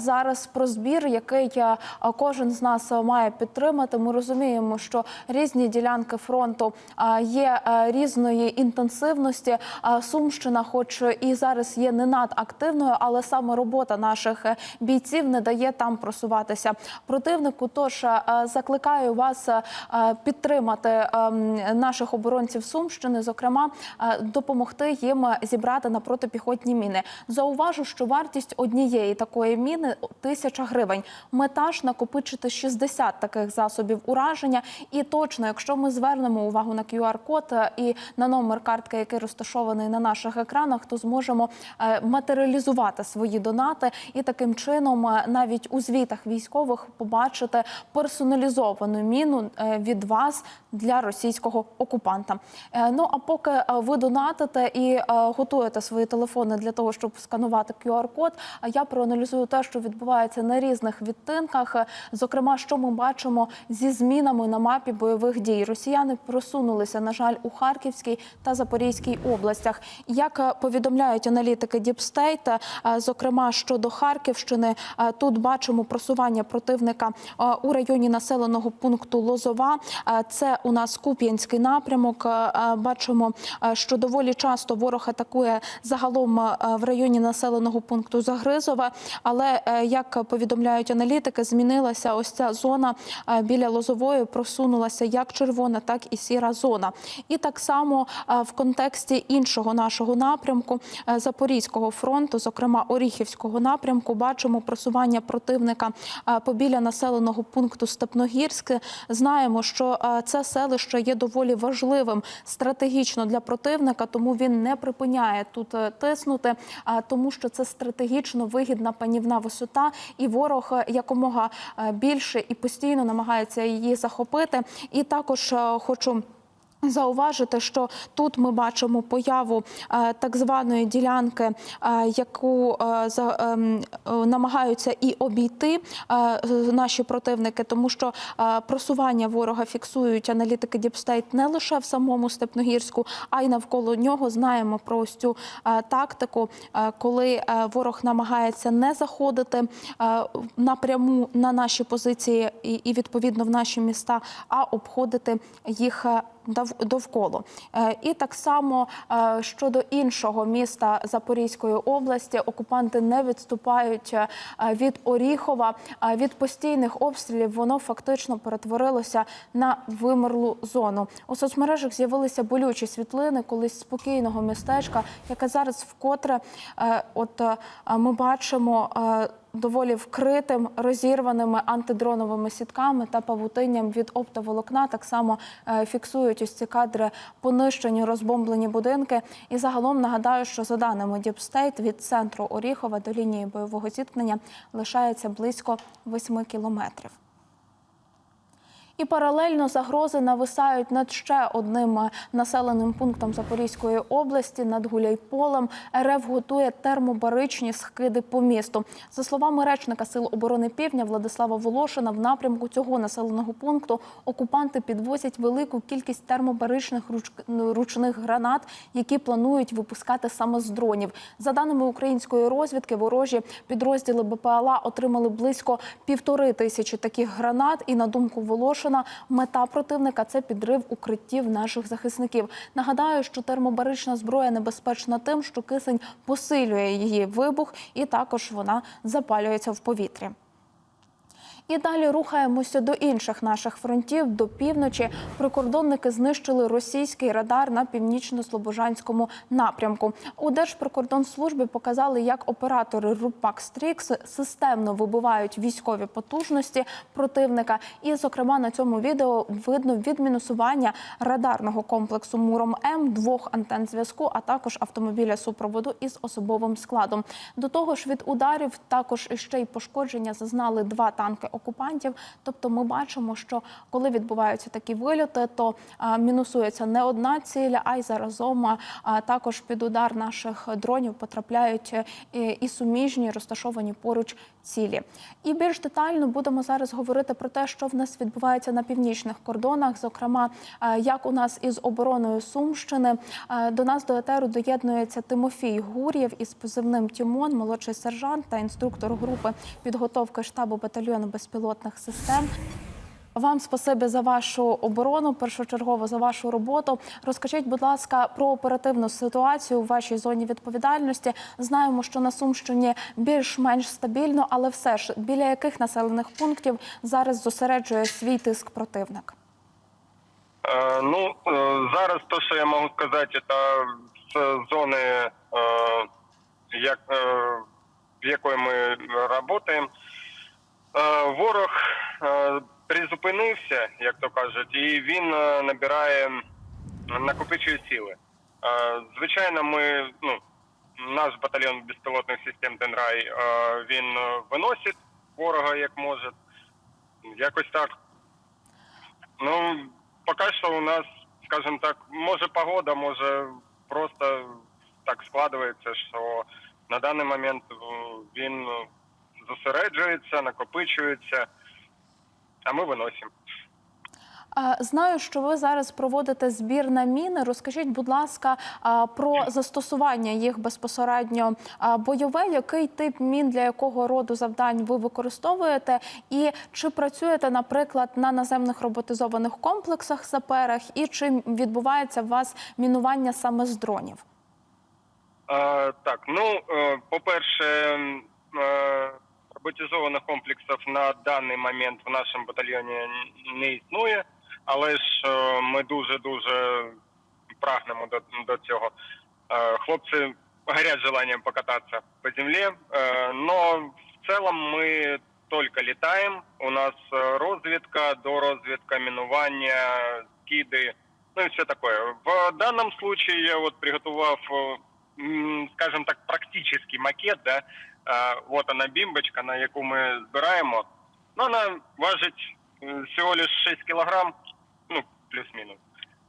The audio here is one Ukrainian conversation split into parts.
зараз про збір, який е, кожен з нас е, має підтримати. Ми розуміємо, що різні ділянки фронту е, є різної інтенсивності. Сумщина, хоч і зараз є не надактивною, але саме робота наших бійців не дає там просуватися противнику. Тож закликаю вас підтримати наших оборонців Сумщини, зокрема допомогти їм зібрати на протипіхотні міни. Зауважу, що вартість однієї такої міни тисяча гривень. Мета ж накопичити 60 таких засобів ураження. І точно, якщо ми звернемо увагу на QR-код е, і на номер картки, який розташований на наших екранах, то зможемо е, матеріалізувати свої донати і таким чином е, навіть у звітах військових побачити персоналізовану міну від вас для російського окупанта. Ну а поки ви донатите і готуєте свої телефони для того, щоб сканувати QR-код, я проаналізую те, що відбувається на різних відтинках. Зокрема, що ми бачимо зі змінами на мапі бойових дій. Росіяни просунулися, на жаль, у Харківській та Запорізькій областях. Як е, повідомляють аналітики Діпстейт, зокрема щодо Харківщини, е, тут бачимо просування противника е, у районі населеного пункту Лозова. Це у нас Куп'янський напрямок. Бачимо, що доволі часто ворог атакує загалом в районі населеного пункту Загризове. Але е, як повідомляють аналітики, змінилася ось ця зона е, біля Лозової, просунулася як червона, так і сіра зона. І так само е, в контексті іншого нашого напрямку Запорізького фронту, зокрема Оріхівського напрямку, бачимо просування противника побіля населеного пункту Степногірське. Знаємо, що це селище є доволі важливим стратегічно для противника, тому він не припиняє тут тиснути, тому що це стратегічно вигідна панівна висота, і ворог е, якомога е, більше і постійно намагається її захопити. І також е, хочу. Зауважити, що тут ми бачимо появу е, так званої ділянки, е, яку е, ем, намагаються і обійти наші противники, тому що просування ворога фіксують аналітики Діпстейт не лише в самому Степногірську, а й навколо нього. Знаємо про ось цю тактику, коли ворог намагається не заходити напряму на наші позиції і відповідно в наші міста, а обходити їх. Довкола. Е, І так само е, щодо іншого міста Запорізької області, окупанти не відступають е, від Оріхова. Від постійних обстрілів воно фактично перетворилося на вимерлу зону. У соцмережах з'явилися болючі світлини колись спокійного містечка, яке зараз вкотре от ми бачимо. Доволі вкритим розірваними антидроновими сітками та павутинням від оптоволокна. Так само е, фіксують ось ці кадри понищені, розбомблені будинки. І загалом нагадаю, що за даними Діпстейт від центру Оріхова до лінії бойового зіткнення лишається близько 8 кілометрів. І паралельно загрози нависають над ще одним населеним пунктом Запорізької області над Гуляйполем. РФ готує термобаричні скиди по місту. За словами речника Сил оборони Півдня Владислава Волошина, в напрямку цього населеного пункту окупанти підвозять велику кількість термобаричних руч- ручних гранат, які планують випускати саме з дронів. За даними української розвідки, ворожі підрозділи БПЛА отримали близько півтори тисячі таких гранат. І на думку Волошина, мета противника це підрив укриттів наших захисників. Нагадаю, що термобарична зброя небезпечна тим, що кисень посилює її вибух, і також вона запалюється в повітрі. І далі рухаємося до інших наших фронтів. До півночі прикордонники знищили російський радар на північно-слобожанському напрямку. У Держприкордонслужбі показали, як оператори РУПАК Стрікс системно вибивають військові потужності противника. І, зокрема, на цьому відео видно відмінусування радарного комплексу Муром М, двох антен зв'язку, а також автомобіля супроводу із особовим складом. До того ж, від ударів також ще й пошкодження зазнали два танки окупантів. Тобто, ми бачимо, що коли відбуваються такі вильоти, то мінусується не одна ціль, а й заразом також під удар наших дронів потрапляють е, і, суміжні розташовані поруч цілі. І більш детально будемо зараз говорити про те, що в нас відбувається на північних кордонах, зокрема, як у нас із обороною Сумщини. До нас до етеру доєднується Тимофій Гур'єв із позивним Тімон, молодший сержант та інструктор групи підготовки штабу батальйону безпілотних систем. Вам спасибі за вашу оборону, першочергово за вашу роботу. Розкажіть, будь ласка, про оперативну ситуацію у вашій зоні відповідальності. Знаємо, що на Сумщині більш-менш стабільно, але все ж біля яких населених пунктів зараз зосереджує свій тиск противник? Е, Ну, е, зараз то, що я можу сказати, це з зони, е, як, е, в якої ми працюємо. Е, Ворог е, призупинився, як то кажуть, і він е, набирає, накопичує сили. Звичайно, ми, ну, наш батальйон безпілотних систем Денрай, він виносить ворога як може. Якось так. Ну, поки що у нас, скажімо так, може погода, може просто так складається, що на даний момент він зосереджується, накопичується, а ми виносимо. Знаю, що ви зараз проводите збір на міни. Розкажіть, будь ласка, про застосування їх безпосередньо бойове. Який тип мін для якого роду завдань ви використовуєте? І чи працюєте, наприклад, на наземних роботизованих комплексах саперах, і чи відбувається у вас мінування саме з дронів? Е, так, ну, е, по-перше, м, е, роботизованих комплексів на даний момент в нашому батальйоні не існує, але ж е, ми дуже-дуже прагнемо до, до цього. Е, хлопці горять желанням покататися по землі, е, но в цілому ми тільки літаємо. У нас е, розвідка, дорозвідка, мінування, скиди, ну і все таке. В даному случае я от приготував м, скажем так, практический макет, да, вот она бімбочка, на яку ми збираємо. Ну, вона важить е, всього лишь 6 кілограм, ну, плюс-мінус.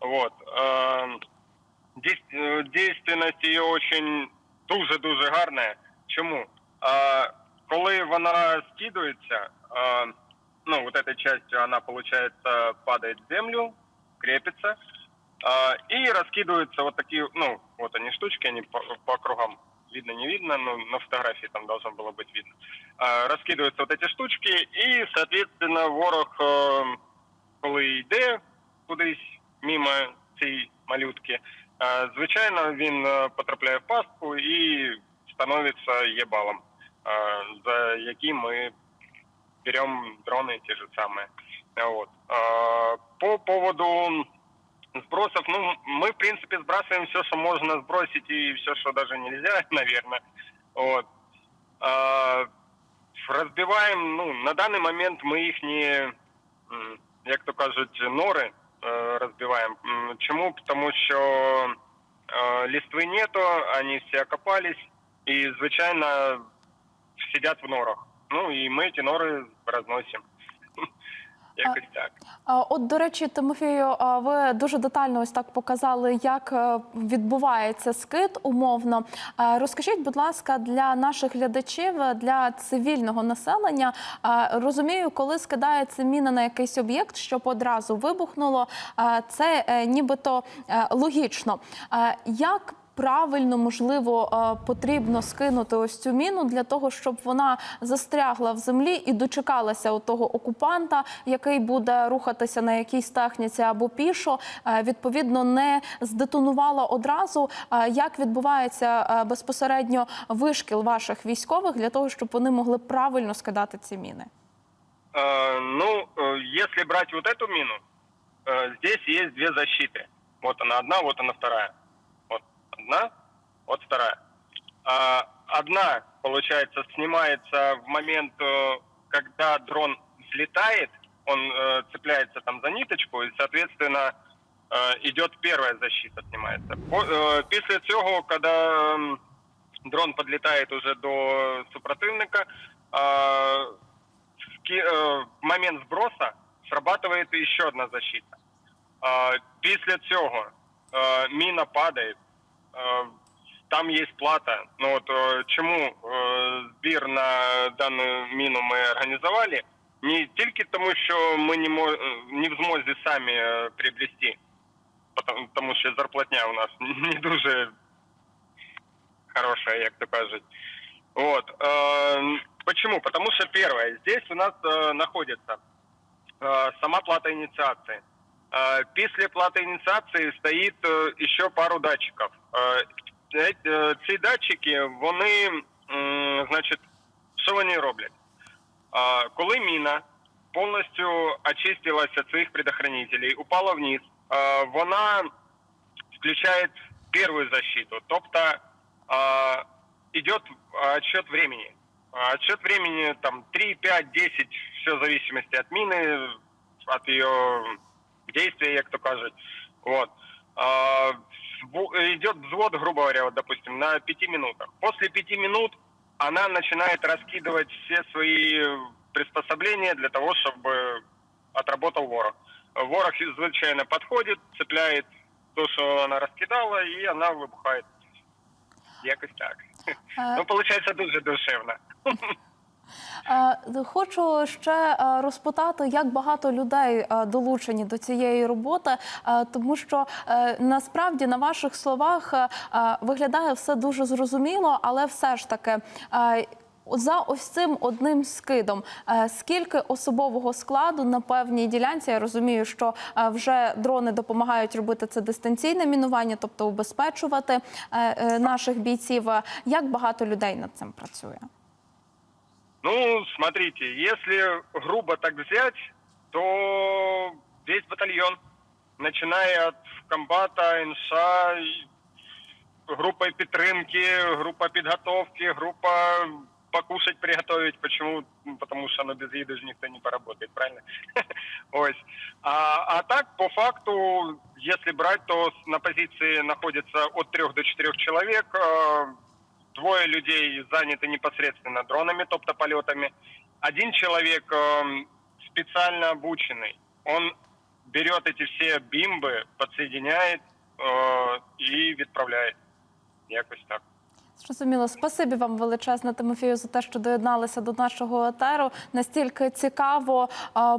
Вот. Е, е, її очень дуже-дуже гарна. Чому? А, коли вона скидується, а, ну, вот этой частью она, получается, падает в землю, крепится, а, и раскидываются вот такие, ну, вот они штучки, они по, по кругам Видно, не видно, но на фотографии там должно было быть видно. А, раскидываются вот эти штучки, и, соответственно, ворог, е, коли йде кудись мимо цієї малютки, е, звичайно, він е, потрапляє в пастку і становиться єбалом, е, за який ми берем дроны те же самые. Вот. А, По поводу сбросов, ну, мы, в принципе, сбрасываем все, что можно сбросить, и все, что даже нельзя, наверное. Вот. А, Разбиваем, ну, на даний момент ми їхні, м, як то кажуть, нори е, розбиваємо. М, Чому? Тому що е, листвы нету, они всі окопались, і, звичайно, сидять в норах. Ну, і ми ті нори розносимо. Якось так. От, до речі, Тимофію, ви дуже детально ось так показали, як е, відбувається скид умовно. Розкажіть, будь ласка, для наших глядачів, е, для цивільного населення, розумію, коли скидається міна на якийсь об'єкт, щоб одразу вибухнуло, це е, нібито логічно. Як правильно, можливо, е, потрібно скинути ось цю міну для того, щоб вона застрягла в землі і дочекалася того окупанта, який буде рухатися на якійсь техніці або пішо, е, відповідно не здетонувала одразу. Е, Як відбувається е, безпосередньо вишкіл ваших військових для того, щоб вони могли правильно скидати ці міни? Э, ну, э, если брать вот эту мину, э, здесь есть две защиты. Вот она одна, вот она вторая. Вот одна, вот вторая. А, одна, получается, снимается в момент, э, когда дрон взлетает, он э, цепляется там за ниточку, и, соответственно, э, идет первая защита, снимается. По- э, Після цього, когда м, дрон подлетает уже до супротивника, а, ски- е, в момент сброса срабатывает еще одна защита. Е, Після цього е, міна падає, е, там є плата. Ну от е, чому е, збір на дану міну ми організували? Не тільки тому, що ми не, мо- е, не в змозі самі е, приобрести, потому- тому що зарплатня у нас не дуже хорошая, як то кажуть. Вот. э, Почему? Потому что первое, здесь у нас э, находится э, сама плата инициации. Э, Після плати ініціації стоїть е, ще пару датчиків. Е, е, е, Ці датчики, вони, м, значить, що вони роблять? Е, Коли міна повністю очистилася від своїх предохранителей, упала вниз, е, вона включает первую защиту, тобто э, идет отсчет времени. А Отсчет времени там 3, 5, 10, все в зависимости от мины, от ее действия, як то кажуть. Вот. А, идет взвод, грубо говоря, вот, допустим, на 5 минутах. После 5 минут она начинает раскидывать все свои приспособления для того, чтобы отработал ворог. Ворог, звичайно, подходит, цепляет то, що вона розкидала, і вона вибухає. Якось так. Е, Ну, виходить, дуже душевно. Е, Хочу ще е, розпитати, як багато людей е, долучені до цієї роботи, тому що насправді на ваших словах виглядає все дуже зрозуміло, але все ж таки. За ось цим одним скидом, скільки особового складу на певній ділянці? Я розумію, що вже дрони допомагають робити це дистанційне мінування, тобто убезпечувати наших бійців. Як багато людей над цим працює? Ну, смотрите, если грубо так взять, то весь батальон, начиная от комбата, НША, и группой підтримки, группа підготовки, группа покушать, приготовить. Почему? Ну, Потому что ну, без еды же никто не поработает, правильно? Ось. А, а так, по факту, если брать, то на позиции находится от трех до четырех человек. Э, Двое людей заняты непосредственно дронами, тобто полетами. Один человек эм, специально обученный. Он берет эти все бимбы, подсоединяет э, и відправляет. Якось так. Зрозуміло, спасибі вам величезне, Тимофію, за те, що доєдналися до нашого етеру. Настільки цікаво,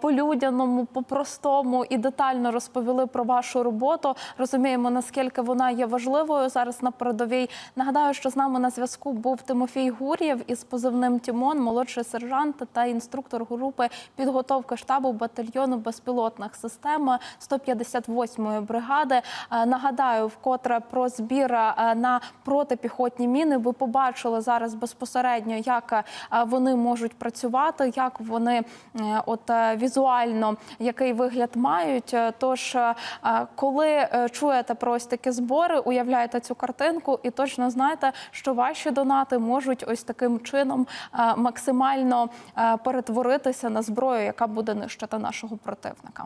по-людяному, по-простому і детально розповіли про вашу роботу. Розуміємо, наскільки вона є важливою зараз на передовій. Нагадаю, що з нами на зв'язку був Тимофій Гур'єв із позивним Тімон, молодший сержант та інструктор групи підготовки штабу батальйону безпілотних систем 158-ї бригади. Е, Нагадаю, вкотре про збір е, на протипіхотні міни. Ви побачили зараз безпосередньо, як е, вони можуть працювати, як вони е, от е, візуально який вигляд мають. Тож, коли чуєте про ось такі збори, уявляєте цю картинку і точно знаєте, що ваші донати можуть ось таким чином максимально перетворитися на зброю, яка буде нищити нашого противника.